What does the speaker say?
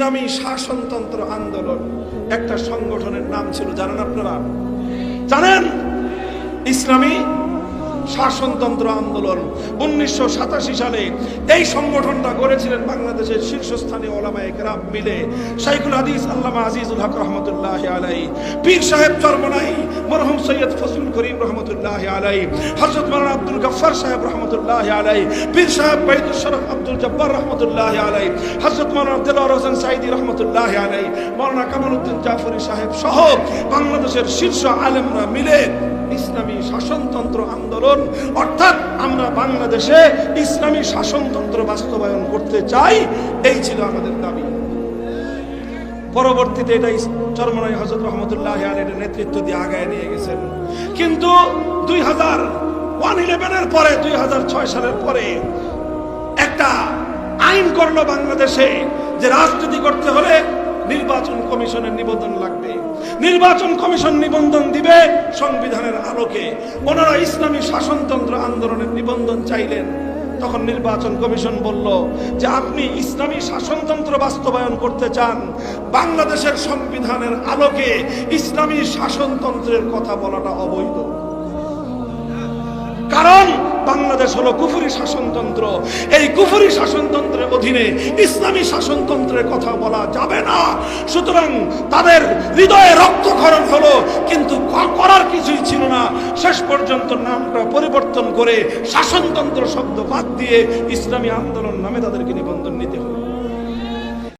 ইসলামী শাসনতন্ত্র আন্দোলন একটা সংগঠনের নাম ছিল, জানেন আপনারা? জানেন? ইসলামী শাসনতন্ত্র আন্দোলন উনিশশো সাতাশি সালে এই সংগঠনটা গড়েছিলেন বাংলাদেশের শীর্ষস্থানীয় ওলামা একরাম মিলে। শাইখুল হাদিস আল্লামা আজিজুল হক রহমতুল্লাহ আলাই পীর সাহেব চরমনাই মরহুম সৈয়দ ফজলুল করিম রহমতুল্লাহ আলাই হজরত মারানা আব্দুল গফার সাহেব রহমতুল্লাহ আলাই পীর সাহেব বাইদুল শরফ আব্দুল জব্বার রহমতুল্লাহ আলাই হজরত মারানা আব্দুল্লাহ হোসেন সাইদি রহমতুল্লাহ আলাই মারানা কামালউদ্দিন জাফরি সাহেব সহ বাংলাদেশের শীর্ষ আলেমরা মিলে ইসলামী শাসনতন্ত্র আন্দোলন, অর্থাৎ আমরা বাংলাদেশে ইসলামী শাসনতন্ত্র বাস্তবায়ন করতে চাই, এই ছিল আমাদের দাবি। পরবর্তীতে এটা চরমনাই হজরত রহমতুল্লাহ আলের নেতৃত্ব দিয়ে আগায় নিয়ে গেছেন। কিন্তু দুই হাজার ওয়ান ইলেভেনের পরে, দুই হাজার ছয় সালের পরে একটা আইন করল বাংলাদেশে যে রাজনীতি করতে হলে নির্বাচন কমিশনের নিবন্ধন লাগবে। নির্বাচন কমিশন নিবন্ধন দিবে সংবিধানের আলোকে। ওনারা ইসলামী শাসনতন্ত্র আন্দোলনের নিবন্ধন চাইলেন। তখন নির্বাচন কমিশন বলল যে আপনি ইসলামী শাসনতন্ত্র বাস্তবায়ন করতে চান, বাংলাদেশের সংবিধানের আলোকে ইসলামী শাসনতন্ত্রের কথা বলাটা অবৈধ। কারণ বাংলাদেশ হলো কুফুরি শাসনতন্ত্র। এই কুফুরি শাসনতন্ত্রের অধীনে ইসলামী শাসনতন্ত্রের কথা বলা যাবে না। সুতরাং তাদের হৃদয়ে রক্তক্ষরণ হলো, কিন্তু করার না শেষ পর্যন্ত নামটা পরিবর্তন করে শাসনতন্ত্র শব্দ বাদ দিয়ে ইসলামী আন্দোলন নামে তাদেরকে নিবন্ধন নিতে হলো